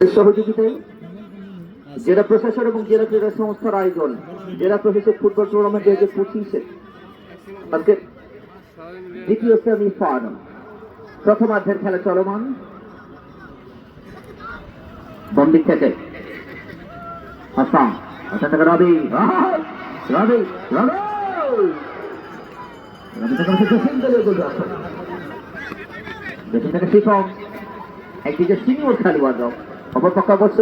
সহযোগিতায় জেলা প্রশাসন এবং জেলা ক্রীড়া সংস্থার আয়োজন। জেলা প্রশাসক ফুটবল টুর্নামেন্ট হাজার পঁচিশে। আজকে দ্বিতীয় সেমি ফাইনাল প্রথমার্ধের খেলা চলমান। বন্দিক থেকে হাসান। হাসান থেকে রবি! রবি রবি। রবি একদিকে সিনিয়র খেলোয়াড়রাও অপরপক্ষ অবশ্য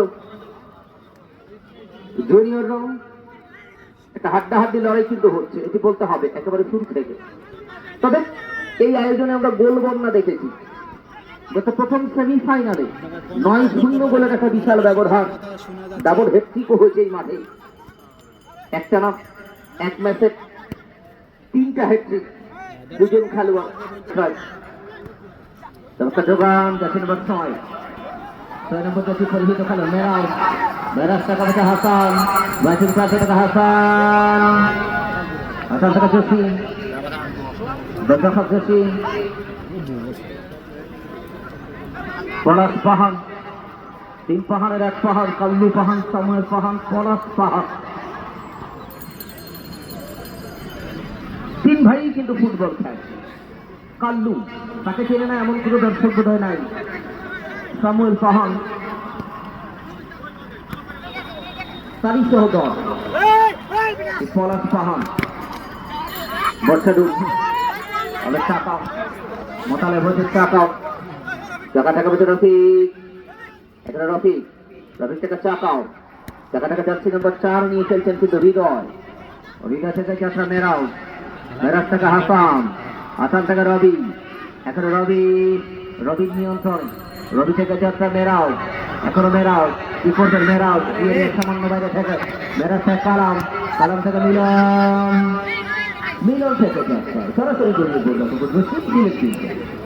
জুনিয়ররাও একটা হাড্ডাহাড্ডি লড়াই কিন্তু হচ্ছে, এটি বলতে হবে, একেবারে শুরু থেকে। তবে এই আয়োজনে আমরা গোল বন্যা দেখেছি। গত প্রথম সেমিফাইনালে নয় শূন্য গোলের একটা বিশাল ব্যবধান। ডাবল হেট্রিকও হয়েছে এই মাঠে। একটা না, এক ম্যাচে তিনটা হেট্রিক দুজন খেলোয়াড়। ছয় যোগান দেখে নম্বর ছয় নম্বর দেখি পরিহিত খেলো হাসান বাইশিন কাছে থেকে হাসান হাসান থেকে জসিম দর্শক পলাশ পাহান তিন পাহাড়ের এক পাহাড় কাল্লু পাহান সময় পাহান পলাশ পাহাড় তিন ভাই কিন্তু ফুটবল খেলে। কাল্লু, তাকে চেনে না, এমন কোনো দর্শক বোধ হয় নাই। সামুয়েল পাহান তারই সহদর পলাশ পাহান বর্ষাডুব অনেক টাকা মোতালে বসে চাকাও চাকা টাকা বসে রফিক এখানে রফিক রফিক থেকে চাকাও। চাকা টাকা যাচ্ছে নম্বর চার নিয়ে খেলছেন কিন্তু হৃদয়। হৃদয় থেকে যাত্রা মেরাও? মেরাজ থেকে হাসান। হাসান থেকে রবি। এখনও রবি রবির নিয়ন্ত্রণ। রবি থেকে যাত্রা মেরাও এখনও মেরাও কি করবেন মেরাও সামান্য বাইরে থেকে। মেরাজ থেকে কালাম। কালাম থেকে মিলন। মিলন থেকে যাত্রা। সরাসরি